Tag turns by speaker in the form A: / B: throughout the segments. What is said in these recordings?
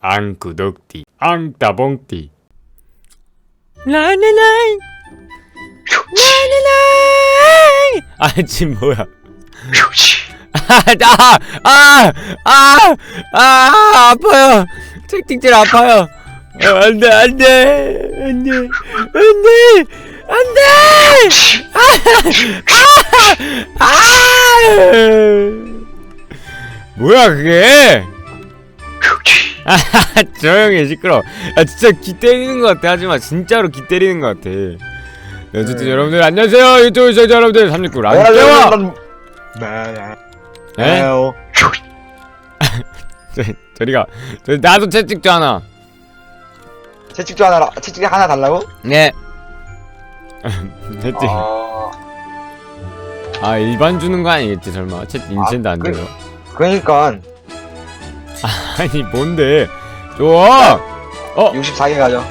A: 앙구독띠 앙따봉띠.
B: 라라라이! 라라라이! 아 지금 뭐야? 아아아 아, 아, 아, 아파요. 채팅질 아파요. 어, 안돼 안돼 안돼 안돼 안돼! 아, 아, 뭐야 그게 아 조용히 시끄러. 아 진짜 귀 때리는 것 같아. 하지마 진짜로 귀 때리는 것 같아. 네, 어쨌든
C: 네.
D: 여러분들 안녕하세요 유튜브 시청자 여러분들 369
C: 아,
D: 랑깨와
C: 네.
D: 네?
C: 요
D: 저, 저리가 저, 나도 채찍 하나
C: 채찍도 하나 채찍 하나 달라고?
D: 네 채찍
C: 아,
D: 아 일반 주는 거 아니겠지 설마 채 인챈도 안
C: 그-
D: 돼요
C: 그러니까
D: 아니 뭔데? 좋아! 어!
C: 64개 가져.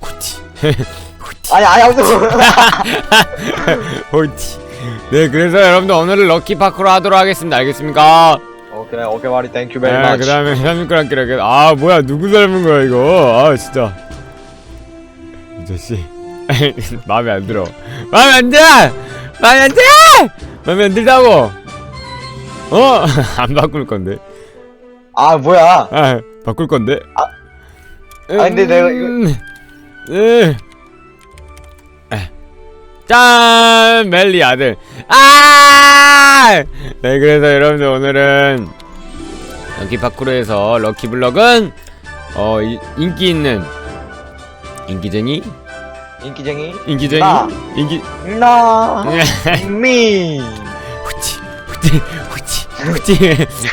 D: 호티.
C: 아니 아니 아무튼
D: 호티. 네 그래서 여러분들 오늘은 럭키 파크로 하도록 하겠습니다. 알겠습니까?
C: 오케이 오케이 마리. 땡큐 베리
D: 네,
C: 마치.
D: 그 다음에 삼육그랑 끼라게 아 뭐야 누구 닮은 거야 이거? 아 진짜. 이 자식 마음에 안 들어. 마음에 안 들어 마음에 안 들어 마음에 안 들다고 어? 안 바꿀 건데
C: 아 뭐야?
D: 아 바꿀 건데
C: 아. 아, 근데 내가 이거-
D: 네. 짠 멜리 아들 아 네 그래서 여러분들 오늘은 럭키 파크로에서 럭키 블럭은 어 이- 인기 있는 인기쟁이
C: 인기쟁이
D: 인기쟁이
C: 나.
D: 인기
C: 나 미.
D: 후치 후치 후치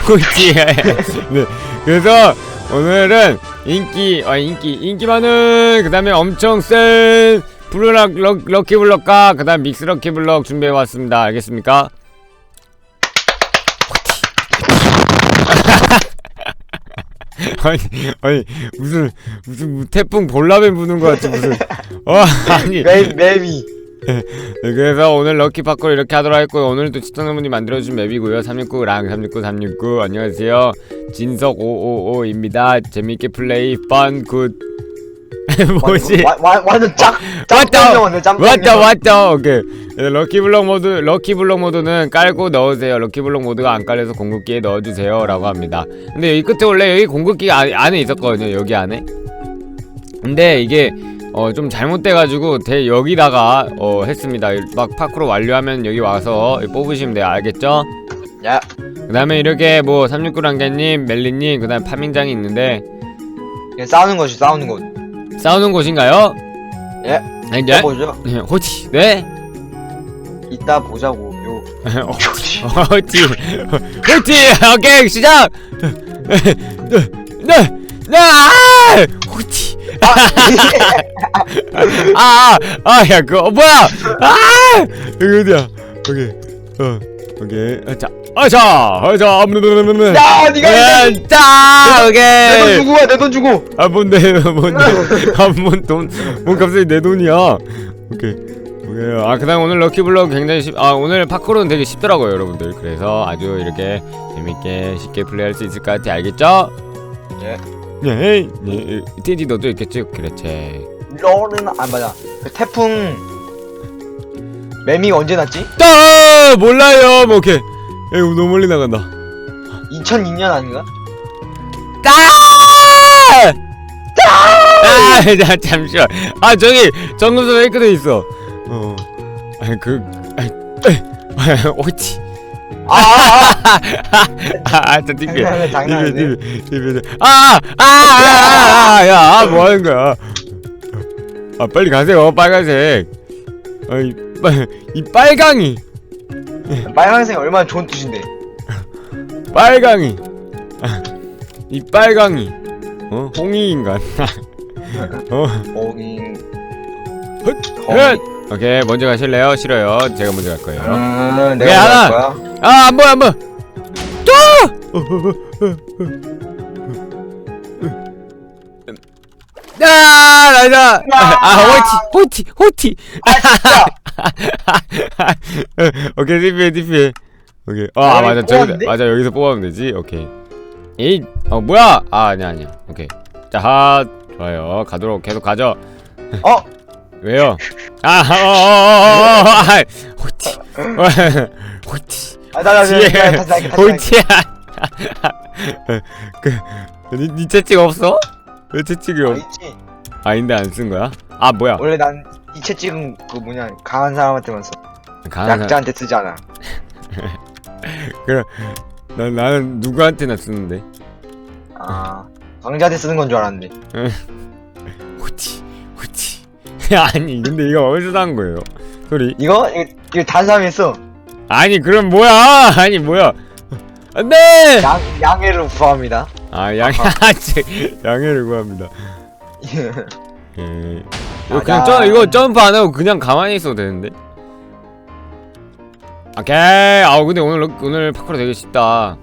D: 후치 네. 그래서 오늘은 인기 아 인기 인기 많은 그 다음에 엄청 센 블루락 럭, 럭키 블럭과 그 다음 믹스 럭키 블럭 준비해 왔습니다. 알겠습니까? 아니 아니 무슨 무슨 태풍 볼라벤 부는 거 같지 무슨. 어 아니.
C: 메 메미.
D: 네, 그래서 오늘 럭키 파크를 이렇게 하도록 했고 오늘도 시청자분이 만들어주신 맵이고요. 369랑 369 369 안녕하세요. 진석 555입니다. 재밌게 플레이. 펀 굿 뭐지?
C: 완- 완- 완전 짝
D: 왔다! 왔다 왔다 오케이. 네, 럭키 블럭 모드 럭키 블럭 모드는 깔고 넣으세요. 럭키 블럭 모드가 안 깔려서 공급기에 넣어주세요 라고 합니다. 근데 여기 끝에 원래 여기 공급기가 안, 안에 있었거든요 여기 안에. 근데 이게 어 좀 잘못돼가지고 대 여기다가 어 했습니다 막 파크로 완료하면 여기 와서 뽑으시면 돼요 알겠죠?
C: 야
D: 그 다음에 이렇게 뭐 369랑개님 멜리님 그 다음에 파밍장이 있는데
C: 그냥 싸우는 것이 싸우는 것.
D: 싸우는 곳인가요?
C: 예.
D: 네?
C: 이따 보죠.
D: 호치 네?
C: 이따 보자고. 요.
D: 어, 호치 호치 오케이 시작 네네 아! 호치 아 아 야 그거 어, 뭐야? 아 여기 어디야? 오케이 어 오케이 아 자 아 자 아자
C: 음야 니가 내자돈
D: 오케이.
C: 주고 와 내 돈 주고.
D: 아 뭔데 뭔데 아 뭔 돈 뭔 갑자기 내 돈이야? 오케이 오케이. 아 그 다음 오늘 럭키블럭 굉장히 쉽 아 오늘 파크로는 되게 쉽더라고요 여러분들. 그래서 아주 이렇게 재밌게 쉽게 플레이할 수 있을 것 같아. 알겠죠?
C: 예.
D: 네, 네, TNT 너도 있겠지? 그렇지.
C: 너는 안 맞아. 그 태풍 매미가 언제 났지?
D: 따 몰라요. 뭐 오케이. 에이 너무 멀리 나간다.
C: 2002년 아닌가?
D: 따! 아, 자, 잠시만. 아, 저기 정금소 페이크도 있어. 어, 아, 그, 아, 오치.
C: 아, 아,
D: 아, 아, 저 TV,
C: 장난이네, 장난이네.
D: TV, TV, 아, 아, 아, 아, 아, 야, 아, 뭐 하는 거야? 아, 빨리 가세요, 빨간색. 아, 이, 빨, 이 빨강이,
C: 아. 빨간색 얼마나 좋은 뜻인데.
D: 빨강이, 아, 이 빨강이, 어, 홍이 인간. 어,
C: 거긴.
D: 헛! 오케이, 먼저 가실래요? 싫어요. 제가 먼저 갈 거예요.
C: 음,
D: 왜
C: 내가
D: 하나?
C: 할 거야.
D: 아, 안 보여, 안 보여. 또! 아, 나이다. 아, 호티, 호티, 호티. 오케이, TP, TP. 오케이. 어, 아,
C: 아,
D: 맞아. 저기,
C: 뽑았는데?
D: 맞아. 여기서 뽑으면 되지. 오케이. 에이 어 뭐야 아 아니야 아니야 오케이 자 하 좋아요 가도록 계속 가죠
C: 어?
D: 왜요 아 어 어 어 어어 호티 호티
C: 아, 나, 나, 나, 나, 다시 할게, 다시 할게.
D: 호티야 그 니 니 채찍 없어 왜 채찍이
C: 아,
D: 없
C: 있지.
D: 아닌데 안 쓴 거야 아 뭐야
C: 원래 난 이채 찍은 그 뭐냐 강한 사람한테만 써.
D: 강한 사-
C: 약자한테 쓰지 않아.
D: 난 나는 누구한테나 쓰는데
C: 아 강자한테 쓰는 건 줄 알았는데.
D: 호티 호티 아니 근데 이거 어디서 난 거예요 소리
C: 이거 이거, 이거 다른 사람이 했어.
D: 아니 그럼 뭐야? 아니 뭐야? 안돼
C: 양 양해를 구합니다.
D: 아 양해 양해를 구합니다. 예. 이거 그냥
C: 아,
D: 점
C: 나-
D: 이거 점프 안 하고 그냥 가만히 있어도 되는데? 오케이. 아 근데 오늘 럭- 오늘 파크로 되게 쉽다.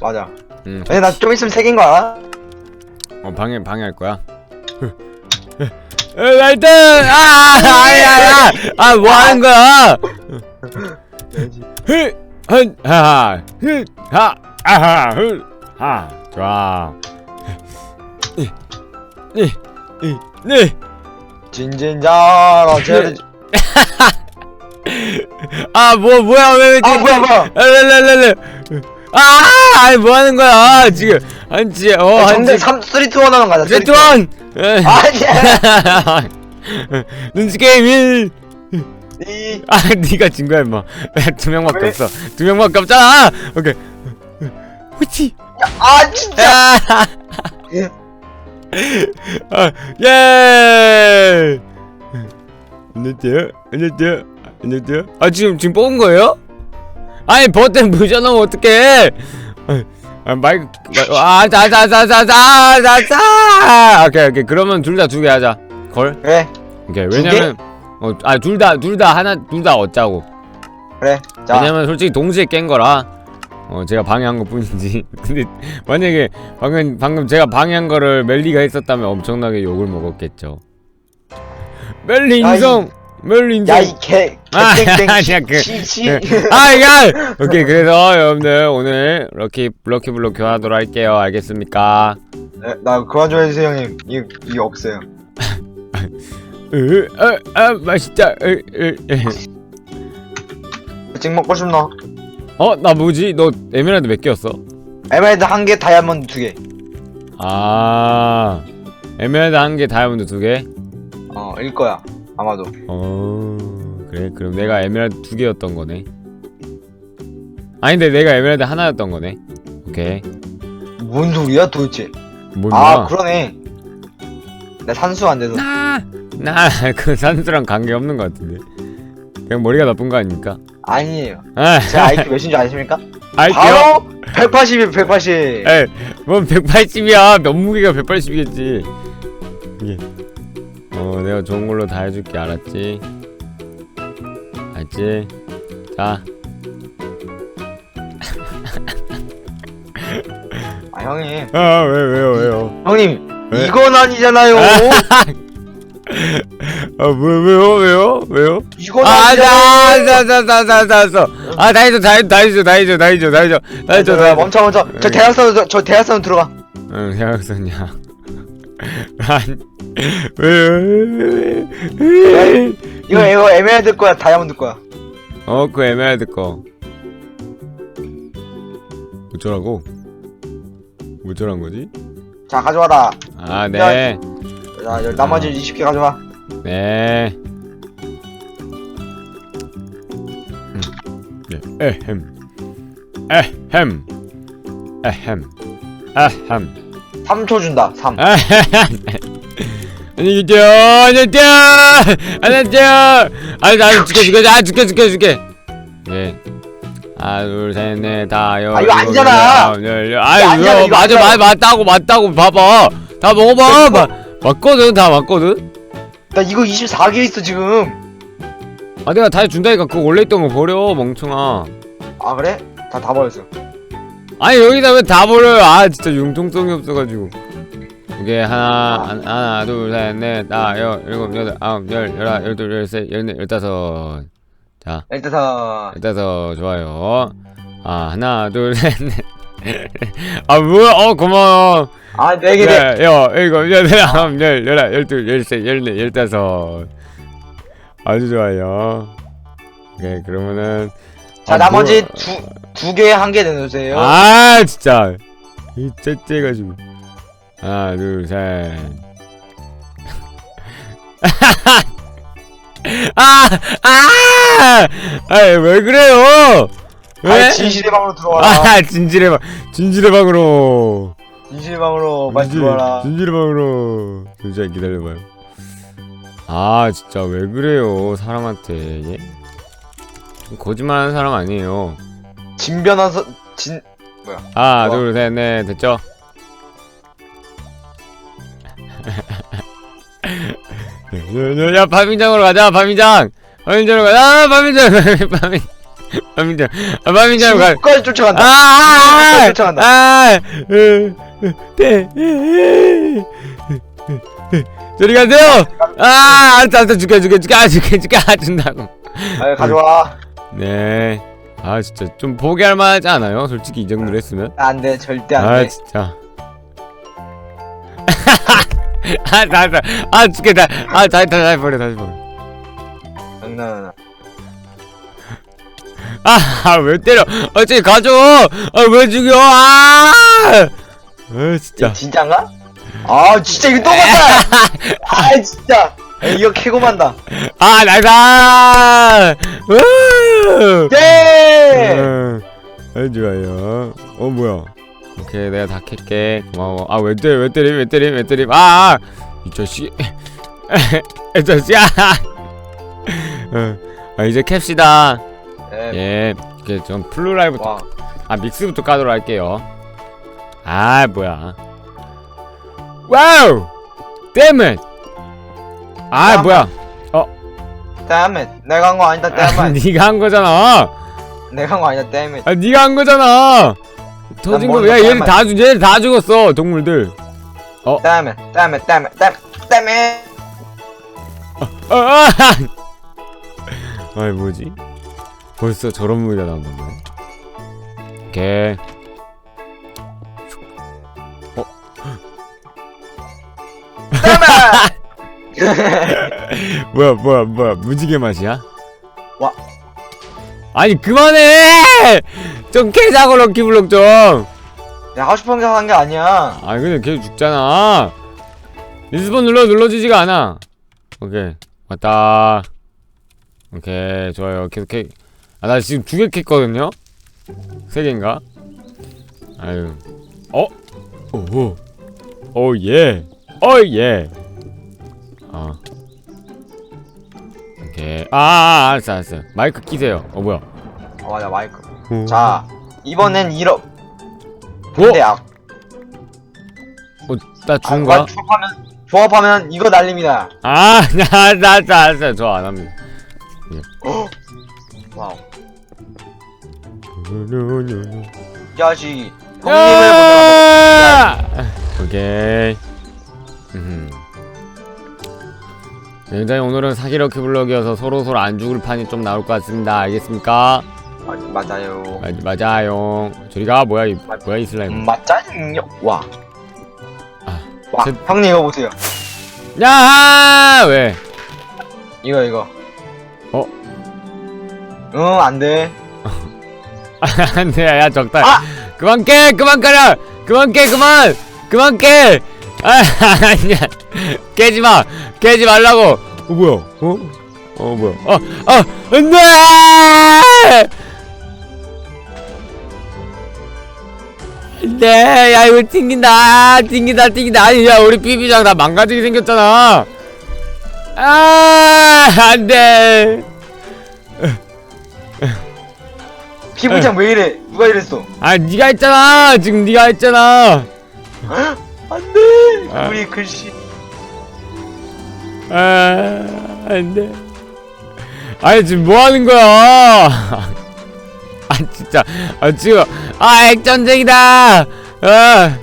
C: 맞아.
D: 음
C: 근데 나좀 있으면 세 개인 거 알아?
D: 어, 방해 방해할 거야? 에 라이트! 아 아야야 아 뭐 하는 거야 흐한하하 흐하 아하 흐하 좋아 네네
C: 진진자라 제.
D: 아, 뭐, 뭐야, 왜, 왜,
C: 아 뭐야 뭐야.
D: 랄랄랄랄. 아, 아니, 뭐 하는 거야, 지금. 한지, 어,
C: 야,
D: 한지.
C: 정대 3 3 2 1 하는 거야.
D: 세트 원!
C: 아니야.
D: 눈치 게임 1!
C: 이
D: 아, 니가 진 거야, 임마. 두 명밖에
C: 왜?
D: 없어. 두 명밖에 없잖아! 오케이. 후치!
C: 아 진짜.
D: 아, 아, 예! 안녕하세요. 안녕하세요. 안녕하세요. 아, 지금, 지금 뽑은 거예요? 아니, 버튼 무셔놓으면 어떡해! 아, 아, 마이크, 마- 아, 자, 자, 자, 자, 자, 자, 자! 오케이, 오케이. 그러면 둘 다 두 개 하자. 걸?
C: 그래
D: 오케이.
C: 두
D: 왜냐면, 어, 아, 둘 다, 둘 다 하나, 둘다 얻자고.
C: 그래. 자
D: 왜냐면 솔직히 동시에 깬 거라 어 제가 방해한 것 뿐이지 근데 만약에 방금 방금 제가 방해한 거를 멜리가 했었다면 엄청나게 욕을 먹었겠죠 멜리
C: 야,
D: 인성 멜리 인성
C: 야 이 개
D: 아,
C: 개땡땡
D: 아니야, 그-
C: 시시.
D: 아 이거 오케이 그래서 여러분들 오늘 럭키 럭키 블록 교환하도록 할게요 알겠습니까
C: 네, 나 그만 좀 해주세요 형님. 이 이게 없어요.
D: 으, 아, 아 맛있다 으, 으, 으.
C: 찍 먹고 싶나?
D: 어? 나 뭐지? 너 에메랄드 몇 개였어?
C: 에메랄드 한 개, 다이아몬드 두 개.
D: 아 에메랄드 한 개 다이아몬드 두 개?
C: 어, 일 거야. 아마도.
D: 어 그래 그럼 내가 에메랄드 두 개였던 거네 아닌데 내가 에메랄드 하나였던 거네 오케이
C: 뭔 소리야 도대체?
D: 뭔가
C: 아, 그러네. 나 산수 안 돼서.
D: 나그 산수랑 관계 없는 것 같은데 그냥 머리가 나쁜 거 아닙니까?
C: 아니에요.
D: 아
C: 제가 IQ 몇인 줄 아십니까?
D: 알게요
C: 바로 180이에요, 180.
D: 에이 뭔 180이야 몸무게가 180이겠지 이게 어 내가 좋은 걸로 다 해줄게 알았지? 알지? 자
C: 아, 형님.
D: 아, 왜, 왜요, 왜요?
C: 형님,
D: 왜?
C: 이건 아니잖아요.
D: 아, 왜, 왜요, 왜요, 왜요?
C: 이건
D: 아,
C: 아니잖아요.
D: 자, 자, 자, 자, 자, 자, 자. 아, 다 해줘, 다 해줘, 다 해줘, 해줘.
C: 멈춰, 멈춰. 저 대학선, 저 대학선 들어가.
D: 응, 생각했었냐. 아니, 왜, 왜, 왜, 왜.
C: 이거, 이거 에메랄드 거야, 다이아몬드 거야.
D: 어, 그 에메랄드 거. 어쩌라고? 어쩌란 거지?
C: 자, 가져와라.
D: 아, 네,
C: 자, 여기 나머지 20개 가져와.
D: 네. 음, 네, 에헴, 에헴, 에헴, 에헴.
C: 3초 준다, 3.
D: 안녕히 계세요. 안녕히 계세요. 안녕히 계세요. 아니 나 죽여 죽여 아 죽여 죽여 죽여. 예. 하나 둘셋 넷 다 여.
C: 아, 이거 아니잖아.
D: 열 아이
C: 아니잖아,
D: 이거 맞아. 맞 맞다고 맞다고 봐봐. 다 먹어봐. 마, 맞거든 다 맞거든.
C: 나 이거 24개 있어, 지금.
D: 아 내가 다 준다니까 그거 원래 있던 거 버려 멍청아.
C: 아, 그래? 다, 다 버렸어.
D: 아니 여기다 왜 다 버려요? 아 진짜 융통성이 없어가지고. 이게 하나 한- 하나 둘셋넷 다여 일곱 여덟 아홉 열 열하 열둘 열셋 열넷 열다섯. 자
C: 일단,
D: 열다섯 좋아요. 아 하나 둘셋넷 아 뭐야 어 고마워
C: 아, 네 개, 네.
D: 야, 야 이거 열한 열 열한 열둘 열세 열네 열다섯 아주 좋아요 오케이 그러면은
C: 자,
D: 아,
C: 나머지
D: 뭐야.
C: 두, 두 개, 한개 내놓으세요.
D: 아 진짜 이 째째 가지고 하나 둘셋 아! 아! 아왜 그래요? 왜?
C: 아, 진실의 방으로 들어와라.
D: 아 진실의 방 진실의 방으로
C: 진실의 방으로 빨리
D: 진실-
C: 들어와라.
D: 진실의 방으로 잠시만 기다려봐요 아 진짜 왜 그래요 사람한테 예? 좀 거짓말하는 사람 아니에요
C: 진 변호사, 진,
D: 하나
C: 좋아.
D: 둘셋넷 됐죠? 야, 야, 야 파민장으로 가자 파민장 파민장으로 가자 아, 파민장 파민 파민장 아, 파민장으로 가
C: 지금까지 쫓아간다.
D: 아, 아, 아,
C: 쫓아간다.
D: 아, 으, 으, 네. 저리 가세요. 아, 알았어, 알았어, 줄게, 줄게, 줄게, 아, 줄게, 줄게, 아, 준다고.
C: 아, 가져와.
D: 네. 아, 진짜 좀 포기할 만하지 않아요? 솔직히 이 정도로 했으면.
C: 안 돼, 절대 안
D: 아,
C: 돼.
D: 진짜. 아, 다, 다, 아, 줄게, 다, 아, 다, 다, 다 버려, 다시 버려.
C: 장난하나.
D: 아, 왜 때려? 아, 쟤 가져. 아, 왜 죽여? 아, 아, 진짜.
C: 진짜인가? 아, 진짜 이거 또 갔다! 아, 진짜! 야, 이거 캐고 만다.
D: 아, 나이다! 우!
C: 예!
D: 응. 아주 좋아요. 어, 뭐야. 오케이, 내가 다 캘게. 고마워. 아, 왜 때려, 왜 때려, 왜 때려, 왜 때려. 아! 아! 이 자식. 이 자식아! 어. 아, 이제 캡시다.
C: 예.
D: 예. 이렇게 좀 플루라이부터.
C: 와.
D: 아, 믹스부터 까도록 할게요. 아, 뭐야. 와우! 댐은! 아, 뭐야.
C: 다음에 내가 한 거 아니다,
D: 아,
C: 다음에.
D: 네가 한 거잖아.
C: 내가 한 거 아니다, 다음에.
D: 아, 네가 한 거잖아. 터진 거.
C: 뭘
D: 야, 얘들
C: 닮아.
D: 다 죽, 얘들 다 죽었어. 동물들.
C: 다음에, 다음에, 다음에, 다음에, 다음에.
D: 아, 아! 아이 뭐지? 벌써 저런 무기가 나온단 말이야. 오케이. 어? 뭐야, 뭐야, 뭐야? 무지개 맛이야?
C: 와.
D: 아니 그만해! 좀 캐자고 럭키블럭 좀.
C: 내가 하고 싶은 게한게 아니야.
D: 아 근데 계속 죽잖아 리스폰 눌러 눌러지지가 않아 오케이 왔다 오케이 좋아요 계속 캐... 아 나 지금 두 개 캤거든요? 세 개인가? 아유 어? 오호 오예 오예 어 오케이 아, 아 알았어 알았어 마이크 끼세요 어 뭐야
C: 어, 맞아, 마이크.
D: 오.
C: 자, 이번엔 이러.
D: 오!
C: 근데 아,
D: 어, 나
C: 아,
D: 죽은가?
C: 조합하면, 조합하면 이거 날립니다.
D: 아, 나, 나, 나, 나, 저안 합니다.
C: 와우. 이 자식. 형님을!
D: 오케이. 음. 굉장히 오늘은 사기 럭키 블럭이어서 서로 서로 안 죽을 판이 좀 나올 것 같습니다. 알겠습니까?
C: 아, 맞아요.
D: 아, 맞아요. 저리가 뭐야 이 뭐야 이 슬라임.
C: 음, 맞잖요. 와.
D: 아,
C: 와,
D: 제-
C: 형님 이거 보세요.
D: 야! 왜?
C: 이거 이거.
D: 어?
C: 응, 안 돼.
D: 안돼, 야 적다.
C: 아!
D: 그만 깨, 그만 까라. 그만 깨, 그만, 그만 깨. 아, 아니야. 깨지 마, 깨지 말라고. 어 뭐야? 어? 어 뭐야? 아, 아, 안돼! 네, 야 이거 튕긴다, 튕긴다, 튕긴다. 아니, 야 우리 삐삐장 다 망가지게 생겼잖아. 아, 안돼.
C: 피부장 왜 이래? 누가 이랬어?
D: 아, 네가 했잖아. 지금 네가 했잖아.
C: 안 돼.
D: 아.
C: 우리 글씨.
D: 아, 안 돼. 아니, 지금 뭐 하는 거야? 아, 진짜. 아, 지금. 아, 핵전쟁이다! 아,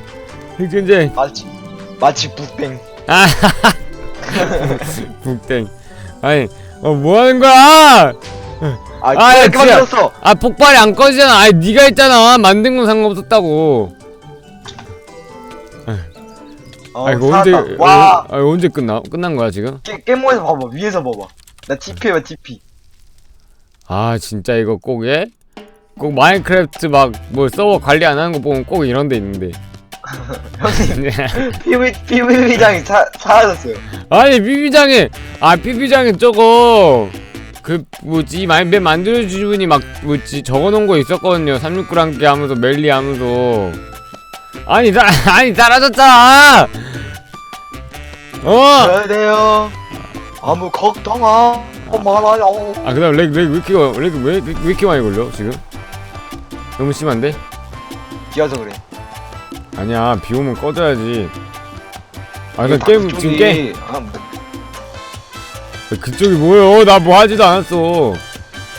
D: 핵전쟁.
C: 마치 마치 북땡.
D: 아, 북땡. 아니, 어, 뭐 하는 거야?
C: 아
D: 아, 야,
C: 이렇게. 만들었어.
D: 아 폭발이 안 꺼지잖아. 아 니가 했잖아. 만든 건 상관없었다고.
C: 어,
D: 아 이거 언제
C: 살았다. 와.
D: 아, 이거 언제 끝나 끝난 거야 지금?
C: 깨, 깨모에서 봐봐. 위에서 봐봐. 나 TP 해봐 TP
D: 아 진짜 이거 꼭 예? 꼭 마인크래프트 막 뭐 서버 관리 안 하는 거 보면 꼭 이런 데 있는데.
C: 형님 PV, PV장이 사, 사라졌어요.
D: 아니 삐삐장에 아 삐삐장에 저거 그 뭐지? 맵 만들어주신 분이 막 뭐지? 적어놓은 거 있었거든요. 369랑 개 하면서 멜리 하면서. 아니 사 아니 사라졌잖아! 어!
C: 그래야 돼요. 아무 걱정아 말아요.
D: 아 그다음 렉 렉 왜 이렇게 와- 렉 왜, 왜 이렇게 많이 걸려 지금? 너무 심한데?
C: 비와서 그래.
D: 아니야 비 오면 꺼져야지. 아나 게임 지금 게임
C: 아, 뭐,
D: 그쪽이 뭐요 나 뭐 하지도 않았어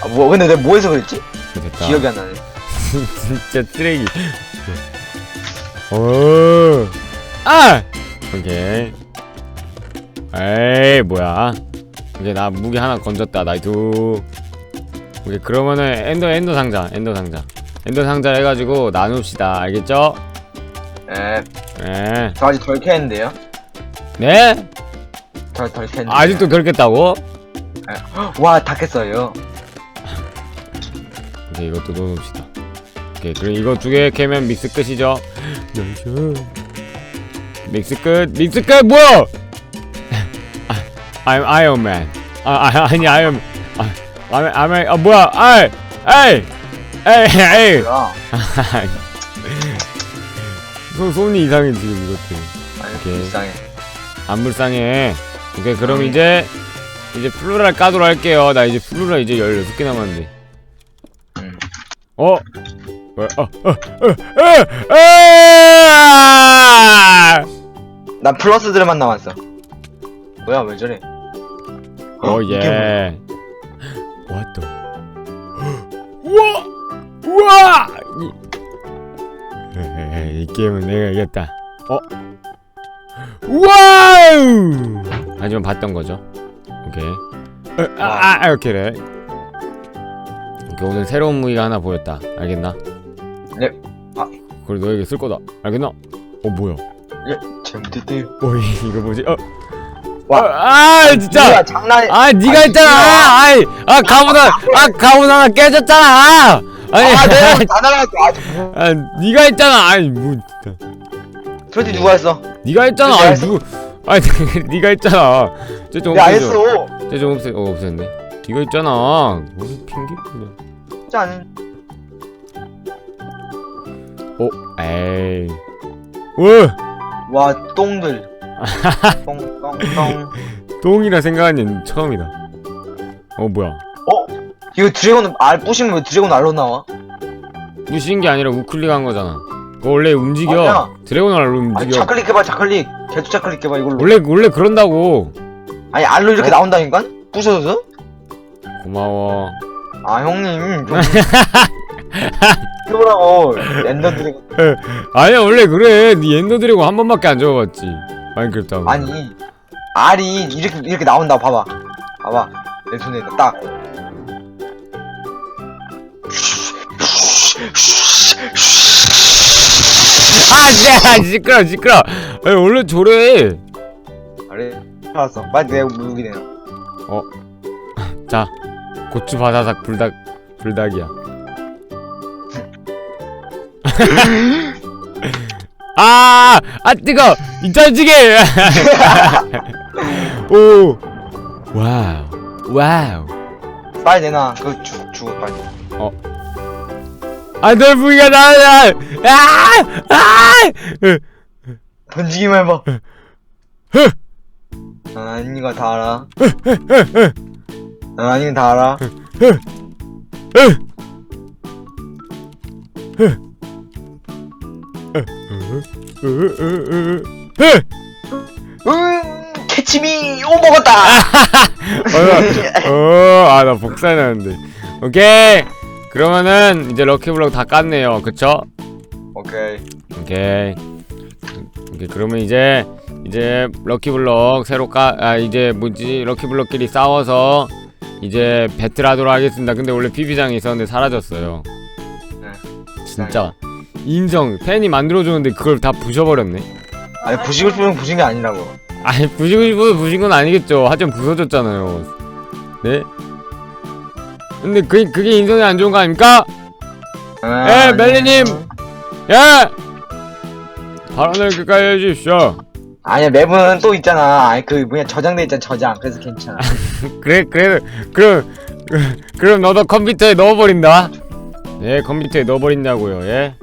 C: 아, 뭐 근데 내가 뭐 해서 그랬지?
D: 됐다
C: 기억이 안 나네
D: 진짜 쓰레기 오. 아! 오케이 에이 뭐야 이제 나 무기 하나 건졌다 나이트 오케이 그러면은 엔더 엔더 상자 엔더 상자 엔더 상자 해가지고 나눕시다 알겠죠?
C: 에, 네저 아직 덜 캤는데요?
D: 네?
C: 덜, 덜 캤는데.
D: 아직도 덜겠다고?
C: 와, 다 깼어요.
D: 오케이 이것도 넣어놓읍시다. 오케이 그럼 이거 두 개 캐면 믹스 끝이죠? 나이스 믹스 끝 믹스 끝 뭐야? 아, I'm Iron Man. 아, 아 아니 Iron 아 I'm I'm 아 뭐야? 아이 에이 에이 에이.
C: 뭐야?
D: 손, 손이 이상해 지금 이것들
C: 아니,
D: 오케이.
C: 불쌍해.
D: 안 불쌍해 오케이 그럼 이제 이제 플루랄 까도록 할게요 나 이제 플루랄 이제 16개 남았는데
C: 음.
D: 어? 어? 어? 어? 어? 어? 아!
C: 난 플러스들만 남았어 뭐야 왜 저래 이게 뭐야?
D: 예. 왔다. 우와! 우와! 이, 에이, 이 게임은 내가 이겼다. 어? 와우! 하지만 봤던 거죠. 오케이. 어, 아, 아, 아, 오케이, 래 오케이, 오늘 새로운 무기가 하나 보였다. 알겠나?
C: 네. 아.
D: 그걸 너에게 쓸 거다. 알겠나? 어, 뭐야?
C: 재밌겠대
D: 어, 이- 이거 뭐지? 어,
C: 와.
D: 어, 아, 진짜!
C: 뭐야 장난이
D: 아, 네가
C: 아,
D: 했잖아. 아이, 아, 가문 하나, 아, 가문 하나 깨졌잖아. 아니,
C: 아 내가 다 나갔어 아주
D: 아, 네가 했잖아. 아니, 뭐, 진짜.
C: 솔직히 누가 했어
D: 네가 했잖아. 아니. 누구? 아니, 네가 했잖아. 쟤좀 없애줘.
C: 했어
D: 쟤좀 없애, 어, 없앴네. 네가 했잖아. 무슨 핑계? 그냥.
C: 짠
D: 어, 에이. 어,
C: 와 똥들 똥똥똥
D: 똥이라 생각한 년 처음이다. 어, 뭐야?
C: 어? 이거 드래곤 알 부시면 왜 드래곤 알로 나와?
D: 무시인 게 아니라 우클릭한 거잖아. 그거 원래 움직여.
C: 아니야.
D: 드래곤을
C: 아니
D: 움직여.
C: 좌클릭 해봐 좌클릭 계속 좌클릭 해봐 이걸로
D: 원래 원래 그런다고.
C: 아니 알로 이렇게
D: 어?
C: 나온다니까? 부셔서?
D: 고마워.
C: 아 형님 좀 해보라고 엔더 드래곤
D: 아니야 원래 그래 니 엔더 드래곤 한 번밖에 안 적어봤지 마인크래프트 하면
C: 아니 알이 이렇게 이렇게 나온다 봐봐 봐봐 내 손에 딱
D: 아 진짜 시끄러 시끄러. 아니 원래 저래.
C: 그래 알았어. 빨리 내 무기 내놔
D: 자 고추 바사삭 불닭 불닭이야. 아, 아 뜨거! 이 자식이 오 와우 와우.
C: 빨리 내놔. 그거 주고 빨리.
D: 안돼 부기가 나야 아아
C: 던지기만 해봐. 난 아닌 거다 알아? 난 아닌 거다 알아? 음 캐치미 오 먹었다!
D: 어아 나 복사해 놨는데. 오케이. 그러면은 이제 럭키블럭 다 깠네요. 그쵸?
C: 오케이
D: 오케이 오케이 그러면 이제 이제 럭키블럭 새로 까 아 이제 뭐지 럭키블럭끼리 싸워서 이제 배틀하도록 하겠습니다. 근데 원래 PB장이 있었는데 사라졌어요.
C: 네.
D: 진짜 인정. 팬이 만들어줬는데 그걸 다 부셔버렸네.
C: 아니 부시고 싶으면 부신 게 아니라고
D: 아니 부시고 싶어서 부신 건 아니겠죠. 하여튼 부서졌잖아요. 네? 근데 그, 그게 인성이 안 좋은 거 아닙니까?
C: 아,
D: 에, 멜리님! 예! 발언을 끝까지 해주십시오.
C: 아니야 맵은 또 있잖아 아니 그 뭐냐 저장돼 있잖아 저장 그래서 괜찮아
D: 그래, 그래, 그럼, 그- 그럼 너도 컴퓨터에 넣어버린다. 예, 컴퓨터에 넣어버린다고요, 예?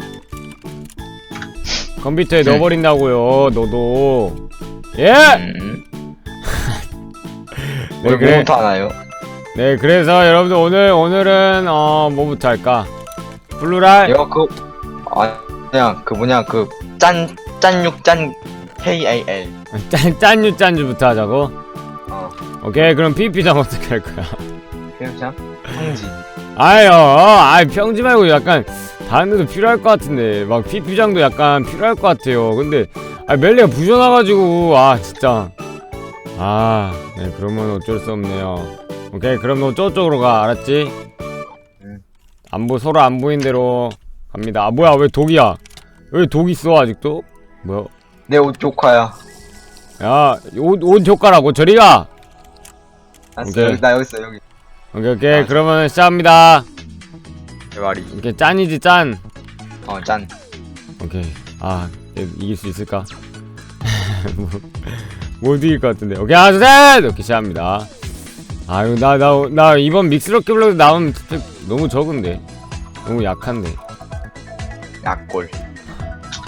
D: 컴퓨터에
C: 네.
D: 넣어버린다고요, 너도. 예!
C: 음.
D: 네,
C: 왜
D: 그래.
C: 뭐부터 하나요?
D: 네, 그래서 여러분들 오늘, 오늘은, 어, 뭐부터 할까? 블루라이?
C: 이거 그 아니야 그 뭐냐 그 짠 짠육 짠 KAL
D: 짠, 짠유, 짠유부터 하자고?
C: 어
D: 오케이, 그럼 PP장 어떻게 할 거야?
C: 그냥 성지
D: 아유, 아이 평지 말고 약간 다른 데도 필요할 것 같은데 막 피피장도 약간 필요할 것 같아요. 근데 아 멜리가 부셔놔가지고 아 진짜 아, 네 그러면 어쩔 수 없네요. 오케이, 그럼 너 저쪽으로 가, 알았지?
C: 응.
D: 안 보, 서로 안 보인 대로 갑니다. 아 뭐야, 왜 독이야? 왜독 있어 아직도? 뭐야?
C: 내 옷 조카야
D: 야, 옷, 옷 효과라고 저리 가.
C: 알았어
D: 오케이.
C: 여기, 나 여기 있어 여기
D: 오케이, 오케이,
C: 아,
D: 그러면 시작합니다.
C: 내 말이
D: 이렇게 짠이지 짠.
C: 어 짠
D: 오케이. 아, 얘 이길 수 있을까? 뭐, 못 이길 것 같은데. 오케이, 하나, 둘, 셋! 이렇게 시작합니다. 아유, 나, 나, 나 이번 믹스럭키 블럭 진짜 너무 적은데. 너무 약한데.
C: 약골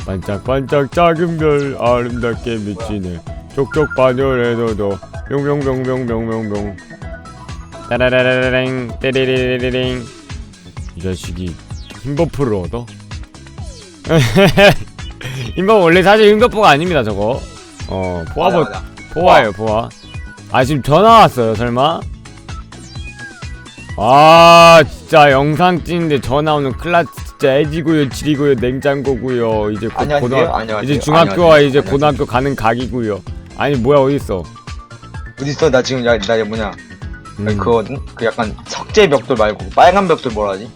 D: 반짝반짝 작은 별 아름답게 비치네. 촉촉 반열에서도 병병병병병병병. 따라라라라랭, 떼리리리리링. 이 자식이 힘버프를 얻어? 힘버 원래 사실 힘버프가 아닙니다 저거 어
C: 맞아.
D: 포화예요 포화 아 지금 전화 왔어요 설마? 아 진짜 영상 찍는데 전화 오는 클라스 진짜 애지고요 지리고요 냉장고고요. 이제 곧
C: 안녕하세요
D: 고등
C: 안녕하세요
D: 이제 중학교와
C: 안녕하세요.
D: 이제
C: 안녕하세요.
D: 고등학교 가는 각이고요. 아니 뭐야 어딨어?
C: 어디 있어? 나 지금 야, 나 뭐냐?
D: 음.
C: 그거든 그 약간 석재 벽돌 말고 빨간 벽돌 뭐라 하지?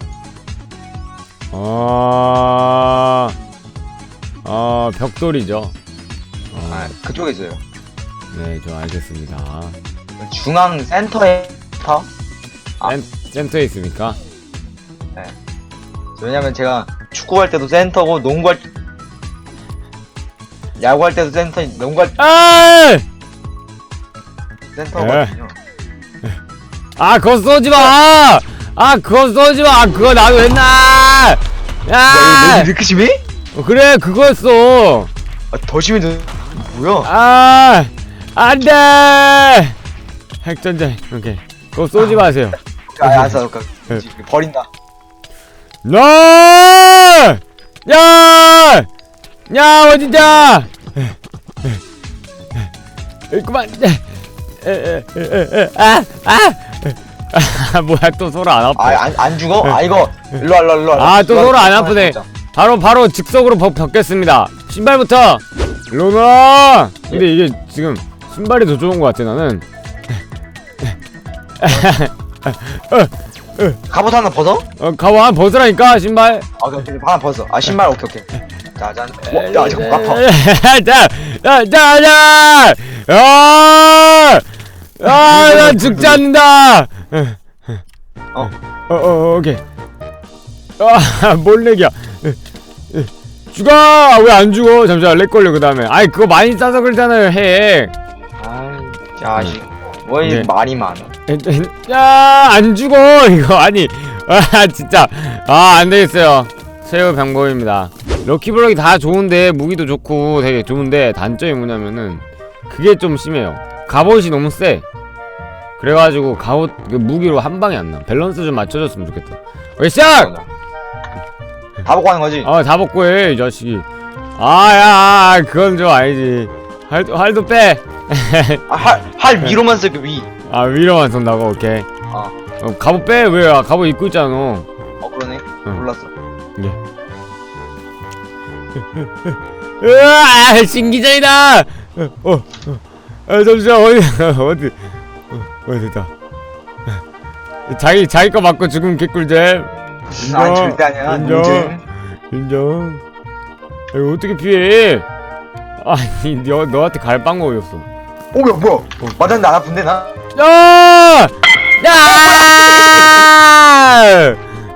D: 아... 아 벽돌이죠. 어,
C: 아 그쪽에 있어요.
D: 네 저 알겠습니다.
C: 중앙 센터에 터 아.
D: 센, 센터에 있습니까?
C: 왜냐면 제가 축구할 때도 센터고 농구할 야구할 때도 센터 농구할 때
D: 아!
C: 센터거든요
D: 아 그거 쏘지 마! 아 그거 쏘지 마! 그거 나도 옛날! 야!
C: 이렇게 심해?
D: 어, 그래 그거였어!
C: 아, 더 심해져 뭐야
D: 아! 안돼! 핵전쟁 오케이 그거 쏘지 마세요
C: 아 알았어 그,
D: 네.
C: 버린다
D: 너! 야! 야 어디냐? 그만. 아, 아, 아, 뭐야 또 서로 안 아파.
C: 아 안 안 죽어? 아 이거 일로와 일로와 일로와
D: 아, 또
C: 일로와,
D: 서로 안
C: 일로와,
D: 아프네.
C: 진짜.
D: 바로 바로 즉석으로 벗, 벗겠습니다. 신발부터. 로나. 근데 이게 지금 신발이 더 좋은 것 같아 나는.
C: 갑옷 하나 벗어?
D: 어, 가와 벗으라니까 신발.
C: 아 오케이 오케이 하나 벗어 아 신발 오케이 오케이 짜잔 와, 야 지금 아파
D: 자, 자, 자, 자, 야, 아, 나 죽지 않는다.
C: 어.
D: 어, 어, 오케이. 아, 몰래기야. 죽어! 왜 안 죽어? 잠시만, 렉 걸려, 그 다음에. 아이, 그거 많이 싸서 그러잖아요, 해.
C: 아이 자식 왜
D: 네.
C: 말이 많아
D: 야, 안 죽어, 이거. 아니, 아, 진짜. 아, 안 되겠어요. 새우 방법입니다. 럭키블럭이 다 좋은데, 무기도 좋고 되게 좋은데, 단점이 뭐냐면은, 그게 좀 심해요. 갑옷이 너무 세. 그래가지고, 갑옷, 그 무기로 한 방에 안 나. 밸런스 좀 맞춰줬으면 좋겠다. 오케이, 시작!
C: 다 보고 하는 거지?
D: 아, 다 벗고 해, 이 자식이. 아, 야, 아, 그건 좀 아니지. 활, 활도 빼!
C: 아, 할, 할 위로만 쓸게 위.
D: 아, 위로만 쏜다고, 오케이.
C: 어,
D: 어, 갑옷 빼, 왜, 아, 갑옷 입고 있잖아, 너.
C: 어 그러네.
D: 응.
C: 몰랐어.
D: 으아 신기자이다 어, 어, 어. 아 잠시만 어디 어디 어, 어디 됐다 자기 자기 거 맞고 죽으면 개꿀잼.
C: 아 절대 아니야
D: 인정.
C: 인정
D: 인정. 이거 어떻게 피해? 아니 너 너한테 갈빵거였어.
C: 오 뭐야 뭐야? 맞았는데 안 아픈데 나?
D: 야! 야!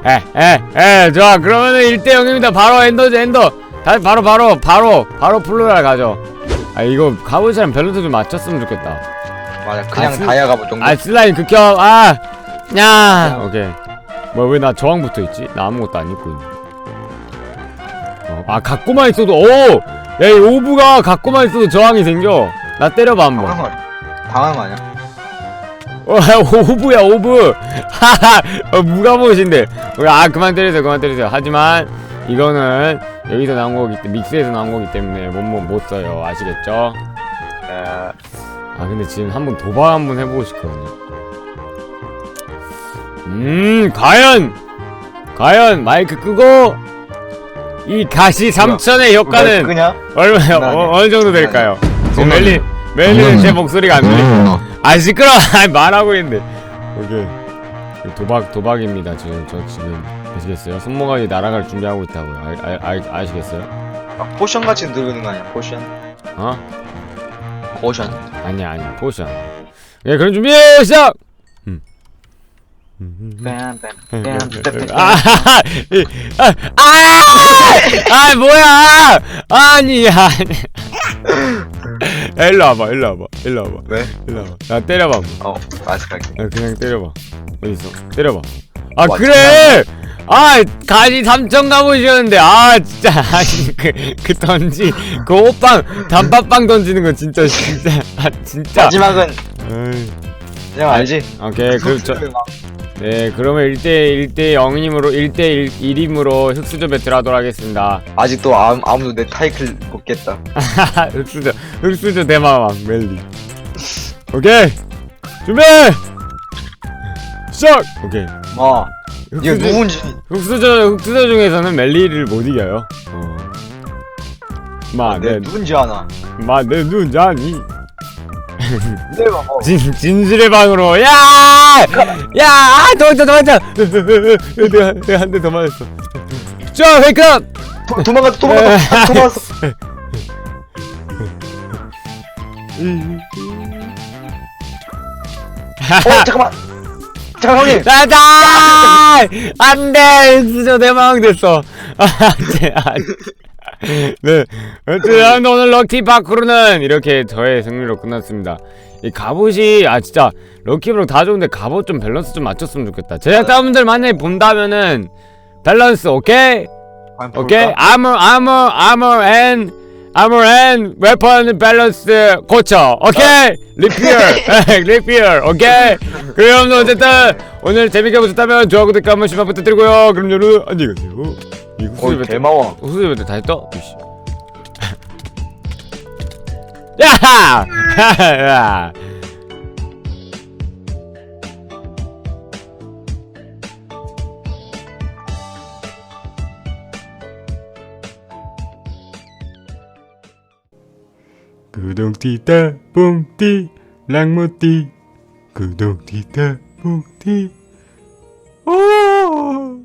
D: 에 에 에 좋아. 그러면은 1대 0입니다. 바로 엔더즈 엔더. 다시 바로 바로 바로 바로 플로랄 가죠. 아 이거 가보시랑 밸런스 좀 맞췄으면 좋겠다.
C: 맞아 그냥
D: 아, 슬-
C: 다이아 가보 정도?
D: 아 슬라임 극혐. 아 야! 오케이. 뭐왜나 저항 붙어 있지? 나 아무것도 안 입고 있네. 어, 아 갖고만 있어도 오 야 이 오브가 갖고만 있어도 저항이 생겨 나 때려봐 한번.
C: 당한 거 아니야? 당한 거 아니야?
D: 어, 오브야 오브. 하하. 어, 무가보신데? 아 그만 때리세요 그만 때리세요. 하지만 이거는 여기서 나온 거기 때문에 믹스에서 나온 거기 때문에 못못 못 써요. 아시겠죠?
C: 에,
D: 아 근데 지금 한번 도박 한번 해보고 싶거든요. 음 과연! 과연 마이크 끄고 이 가시 3천의 효과는 얼마
C: 나
D: 어,
C: 아니야.
D: 어느 정도 될까요? 지금
C: 나
D: 멜리 멜리는 제 목소리가 안 들려. 아 시끄러 아 말하고 있는데. 오케이 도박 도박입니다 지금. 저 지금 아시겠어요? 손모가지 날아갈 준비하고 있다고요. 아, 아, 아, 아시겠어요?
C: 막 포션 같이 들고 거 아니야? 포션?
D: 어?
C: 포션.
D: 아니야 아니야. 포션. 예 그럼 준비 시작! 음. 아, 이, 아, 아, 아, 뭐야? 아니. 야, 일로 와봐, 일로 와봐, 일로 와봐,
C: 왜?
D: 일로 와봐. 나 때려봐. 한번.
C: 어 마스크할게
D: 야, 그냥 때려봐. 어디 있어? 때려봐. 아,
C: 와,
D: 그래. 아, 가지 삼천 가보셨는데, 아, 진짜, 아니, 그, 그 던지, 그 호빵, 단팥빵 던지는 거 진짜, 진짜, 아, 진짜.
C: 마지막은
D: 에이.
C: 그냥 알지?
D: 오케이, 그럼 저, 네, 그러면 1대 1대 0임으로 1대 1, 1임으로 흑수저 배틀 하도록 하겠습니다.
C: 아직도 아무, 아무도 내 타이틀 못겠다
D: 흑수저, 흑수저 대마왕 멜리. 오케이, 준비. 시작. 오케이.
C: 뭐 이거
D: 흑수저,
C: 누군지
D: 흑수저, 흑수저 중에서는 멜리를 못 이겨요. 어. 마,
C: 내
D: 내,
C: 누군지 아나
D: 마, 내 눈, 자니.
C: 뭐
D: 진, 진실의 방으로, 야! 야! 아, 도망쳐, 도망쳐! 내가, 내가 한 대 더 맞았어. 자, 웨이크업!
C: 도, 도망갔다 도망갔다 도망갔어 어 잠깐만 잠깐 형님
D: 짜잔! 안 돼! 수저 대망 됐어. 아, 네, 아, 네. 어쨌든 오늘 럭키 파크로는 이렇게 저의 승리로 끝났습니다. 이 갑옷이, 아, 진짜, 럭키블럭 다 좋은데 갑옷 좀 밸런스 좀 맞췄으면 좋겠다. 제작자분들 만약에 본다면은, 밸런스, 오케이?
C: 한번
D: 오케이?
C: 볼까?
D: Armor, armor, armor and, armor and weapon balance 고쳐. 오케이? 오케이? 그럼 어쨌든 오늘 재밌게 보셨다면 좋아요, 구독 한번 시간 부탁드리고요. 그럼 여러분 안녕히 가세요. 이 배틀,
C: 대마왕
D: 배틀 다시 떠? 이씨. 야하! 야! 구동띠 따봉띠 랑모띠 구동띠 따봉띠 오